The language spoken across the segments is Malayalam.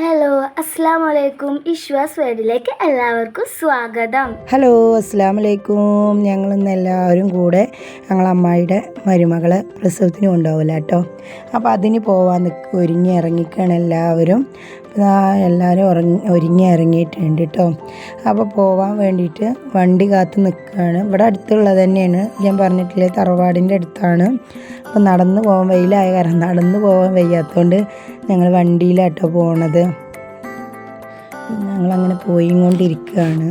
ഹലോ അസ്സാം വലൈക്കും ഇശ്വാസ് വേഡിലേക്ക് എല്ലാവർക്കും സ്വാഗതം. ഹലോ അസ്സാം വലൈക്കും ഞങ്ങൾ ഇന്ന് എല്ലാവരും കൂടെ ഞങ്ങളെ അമ്മായിയുടെ മരുമകളെ പ്രസവത്തിന് കൊണ്ടുപോകില്ല കേട്ടോ അപ്പോൾ അതിന് പോവാൻ നിൽക്കുക ഒരുങ്ങി ഇറങ്ങിക്കാണ് എല്ലാവരും. എല്ലാവരും ഉറങ്ങി ഒരുങ്ങി ഇറങ്ങിയിട്ടുണ്ട് കേട്ടോ അപ്പോൾ പോവാൻ വേണ്ടിയിട്ട് വണ്ടി കാത്ത് നിൽക്കുകയാണ് ഇവിടെ അടുത്തുള്ളത് തന്നെയാണ്. ഞാൻ പറഞ്ഞിട്ടില്ലേ തറവാടിന്റെ അടുത്താണ്. അപ്പോൾ നടന്ന് പോകാൻ വെയിലായ കാരണം നടന്ന് പോകാൻ വയ്യാത്തതുകൊണ്ട് ഞങ്ങൾ വണ്ടിയിലാട്ടോ പോണത്. ഞങ്ങളങ്ങനെ പോയി കൊണ്ടിരിക്കുകയാണ്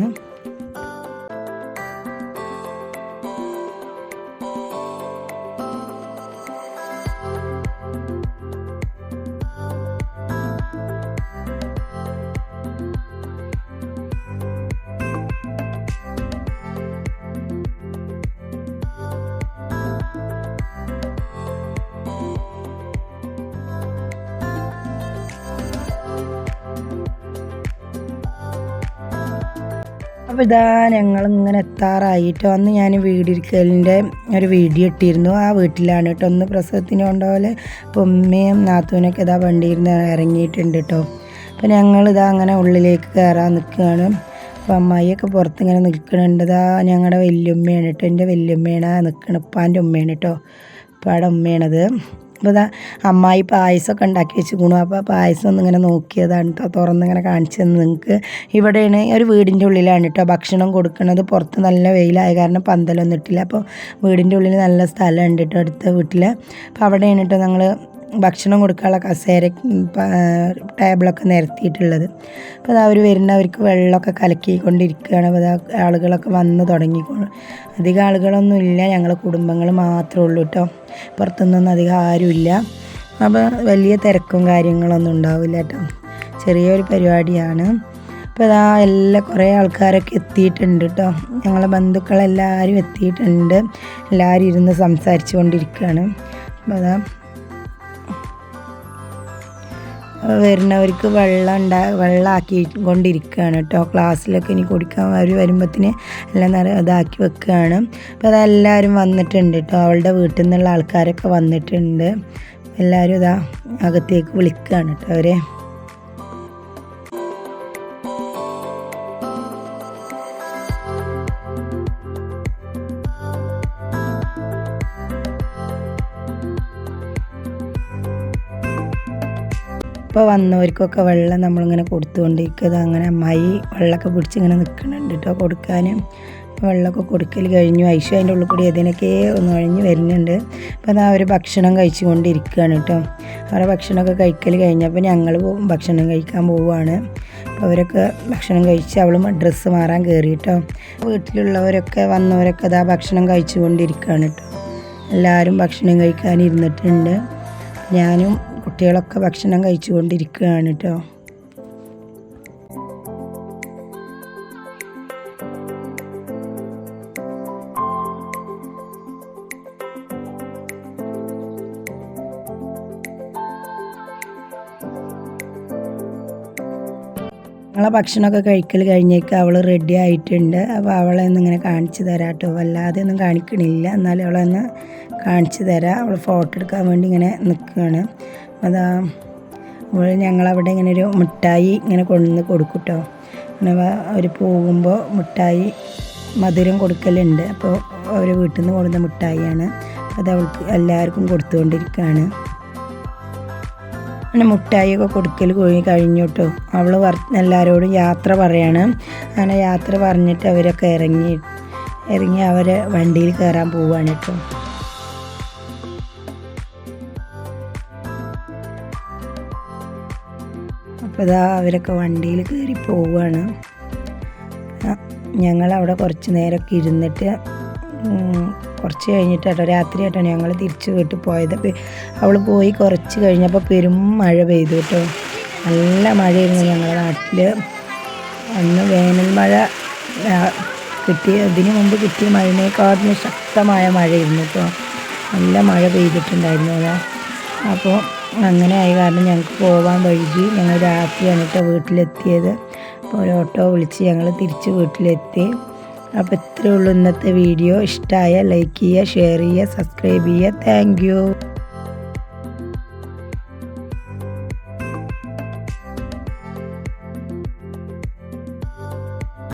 അപ്പോൾ ഇതാ ഞങ്ങളിങ്ങനെ എത്താറായിട്ട് അന്ന് ഞാൻ വീടിരിക്കലിന്റെ ഒരു വീഡിയോ ഇട്ടിരുന്നു. ആ വീട്ടിലാണ് കേട്ടോ. ഒന്ന് പ്രസവത്തിന് കൊണ്ടുപോലെ അപ്പോൾ ഉമ്മയും നാത്തൂനൊക്കെ ഇതാ വണ്ടിയിരുന്ന് ഇറങ്ങിയിട്ടുണ്ട് കേട്ടോ. അപ്പോൾ ഞങ്ങളിതാ അങ്ങനെ ഉള്ളിലേക്ക് കയറാൻ നിൽക്കുകയാണ്. അപ്പോൾ അമ്മായിയൊക്കെ പുറത്ത് ഇങ്ങനെ നിൽക്കുന്നുണ്ട്. ഇതാ ഞങ്ങളുടെ വല്യമ്മയാണ് കേട്ടോ. എന്റെ വല്യമ്മയാണ് നിൽക്കണം ഉപ്പാന്റെ ഉമ്മയാണ് കേട്ടോ. ഉപ്പാടെ ഉമ്മയാണത്. അപ്പോൾ അമ്മായി പായസമൊക്കെ ഉണ്ടാക്കി വെച്ചിരിക്കണു അപ്പോൾ പായസം ഒന്ന് ഇങ്ങനെ നോക്കിയതാണ് കേട്ടോ തുറന്ന് ഇങ്ങനെ കാണിച്ചു തന്നെ നിങ്ങൾക്ക്. ഇവിടെയാണ് ഒരു വീടിന്റെ ഉള്ളിലാണ് കേട്ടോ ഭക്ഷണം കൊടുക്കുന്നത്. പുറത്ത് നല്ല വെയിലായ കാരണം പന്തലൊന്നും ഇട്ടില്ല. അപ്പോൾ വീടിന്റെ ഉള്ളിൽ നല്ല സ്ഥലമുണ്ട് കേട്ടോ അടുത്ത വീട്ടിൽ അപ്പോൾ അവിടെയാണ് കേട്ടോ ഞങ്ങൾ ഭക്ഷണം കൊടുക്കാനുള്ള കസേര ടേബിളൊക്കെ നിരത്തിയിട്ടുള്ളത്. അപ്പോൾ അത് അവർ വരുന്നവർക്ക് വെള്ളമൊക്കെ കലക്കിക്കൊണ്ടിരിക്കുകയാണ്. അപ്പോൾ ആളുകളൊക്കെ വന്ന് തുടങ്ങിക്കോളും. അധികം ആളുകളൊന്നും ഇല്ല. ഞങ്ങൾ കുടുംബങ്ങൾ മാത്രമേ ഉള്ളൂ കേട്ടോ. പുറത്തുനിന്നൊന്നും അധികം ആരുമില്ല അപ്പോൾ വലിയ തിരക്കും കാര്യങ്ങളൊന്നും ഉണ്ടാവില്ല കേട്ടോ. ചെറിയൊരു പരിപാടിയാണ്. അപ്പോൾ ഇതാ എല്ലാ കുറേ ആൾക്കാരൊക്കെ എത്തിയിട്ടുണ്ട് കേട്ടോ. ഞങ്ങളെ ബന്ധുക്കളെല്ലാവരും എത്തിയിട്ടുണ്ട്. എല്ലാവരും ഇരുന്ന് സംസാരിച്ചു കൊണ്ടിരിക്കുകയാണ് അപ്പോൾ അതാ വരുന്നവർക്ക് വെള്ളം ഉണ്ടാ വെള്ളമാക്കി കൊണ്ടിരിക്കുകയാണ് കേട്ടോ. ക്ലാസ്സിലൊക്കെ ഇനി കുടിക്കാൻ അവർ വരുമ്പോഴത്തേന് എല്ലാം നിറ ഇതാക്കി വെക്കുകയാണ്. അപ്പോൾ അതെല്ലാവരും വന്നിട്ടുണ്ട് കേട്ടോ. അവളുടെ വീട്ടിൽ നിന്നുള്ള ആൾക്കാരൊക്കെ വന്നിട്ടുണ്ട്. എല്ലാവരും ഇതാ അകത്തേക്ക് വിളിക്കുകയാണ് കേട്ടോ അവരെ. ഇപ്പോൾ വന്നവർക്കൊക്കെ വെള്ളം നമ്മളിങ്ങനെ കൊടുത്തുകൊണ്ടിരിക്കുക. അങ്ങനെ അമ്മായി വെള്ളമൊക്കെ പിടിച്ച് ഇങ്ങനെ നിൽക്കുന്നുണ്ട് കേട്ടോ കൊടുക്കാനും. വെള്ളമൊക്കെ കൊടുക്കൽ കഴിഞ്ഞു. ഐശു അതിന്റെ ഉള്ളിൽ കൂടി ഏതിനൊക്കെ ഒന്ന് കഴിഞ്ഞ് വരുന്നുണ്ട്. അപ്പോൾ അതാ അവർ ഭക്ഷണം കഴിച്ചുകൊണ്ടിരിക്കുകയാണ് കേട്ടോ അവരെ ഭക്ഷണമൊക്കെ കഴിക്കൽ കഴിഞ്ഞപ്പോൾ ഞങ്ങൾ ഭക്ഷണം കഴിക്കാൻ പോവുകയാണ്. അപ്പോൾ അവരൊക്കെ ഭക്ഷണം കഴിച്ച് അവളും ഡ്രസ്സ് മാറാൻ കയറി കേട്ടോ വീട്ടിലുള്ളവരൊക്കെ വന്നവരൊക്കെ അതാ ഭക്ഷണം കഴിച്ചുകൊണ്ടിരിക്കുകയാണ് കേട്ടോ എല്ലാവരും ഭക്ഷണം കഴിക്കാൻ ഇരുന്നിട്ടുണ്ട്. ഞാനും കുട്ടികളൊക്കെ ഭക്ഷണം കഴിച്ചു കൊണ്ടിരിക്കുകയാണ് കേട്ടോ. ഞങ്ങളെ ഭക്ഷണമൊക്കെ കഴിക്കൽ കഴിഞ്ഞേക്ക് അവൾ റെഡി ആയിട്ടുണ്ട്. അപ്പോൾ അവളെ ഒന്ന് ഇങ്ങനെ കാണിച്ചു തരാം കേട്ടോ. വല്ലാതെ ഒന്നും കാണിക്കണില്ല. എന്നാലും അവളെ ഒന്ന് കാണിച്ചു തരാം. അവൾ ഫോട്ടോ എടുക്കാൻ വേണ്ടി ഇങ്ങനെ നിൽക്കുകയാണ്. അതാ അവൾ ഞങ്ങളവിടെ ഇങ്ങനെ ഒരു മിഠായി ഇങ്ങനെ കൊണ്ടുവന്ന് കൊടുക്കും കേട്ടോ അങ്ങനെ അവർ പോകുമ്പോൾ മിഠായി മധുരം കൊടുക്കലുണ്ട്. അപ്പോൾ അവർ വീട്ടിൽ നിന്ന് കൊണ്ടുവന്ന മിഠായിയാണ് അത് അവൾക്ക് എല്ലാവർക്കും കൊടുത്തുകൊണ്ടിരിക്കുകയാണ് അങ്ങനെ മുട്ടായിയൊക്കെ കൊടുക്കൽ കൊഴി കഴിഞ്ഞു കേട്ടോ അവൾ എല്ലാവരോടും യാത്ര പറയാണ്. അങ്ങനെ യാത്ര പറഞ്ഞിട്ട് അവരൊക്കെ ഇറങ്ങി ഇറങ്ങി അവരെ വണ്ടിയിൽ കയറാൻ പോവുകയാണ് കേട്ടോ. അപ്പോൾ ഇതാ അവരൊക്കെ വണ്ടിയിൽ കയറി പോവുകയാണ് ഞങ്ങളവിടെ കുറച്ച് നേരമൊക്കെ ഇരുന്നിട്ട് കുറച്ച് കഴിഞ്ഞിട്ടാട്ടോ രാത്രി ഞങ്ങൾ തിരിച്ചു വീട്ടിൽ പോയത്. അവൾ പോയി കുറച്ച് കഴിഞ്ഞപ്പോൾ പെരും മഴ പെയ്തു കേട്ടോ. നല്ല മഴയായിരുന്നു ഞങ്ങളുടെ നാട്ടിൽ അന്ന് വേനൽ മഴ കിട്ടിയ ഇതിനു മുമ്പ് കിട്ടിയ മഴയേക്കാട്ടിന് ശക്തമായ മഴയായിരുന്നു കേട്ടോ. നല്ല മഴ പെയ്തിട്ടുണ്ടായിരുന്നു അതാ അപ്പോൾ അങ്ങനെ ആയ കാരണം ഞങ്ങൾക്ക് പോകാൻ വൈകി. ഞങ്ങൾ രാത്രിയാണ് കേട്ടോ വീട്ടിലെത്തിയത്. അപ്പോൾ ഒരു ഓട്ടോ വിളിച്ച് ഞങ്ങൾ തിരിച്ച് വീട്ടിലെത്തി. അപ്പോൾ ഇത്രയേ ഉള്ളൂ ഇന്നത്തെ വീഡിയോ. ഇഷ്ടമായ ലൈക്ക് ചെയ്യുക ഷെയർ ചെയ്യുക സബ്സ്ക്രൈബ് ചെയ്യുക. താങ്ക്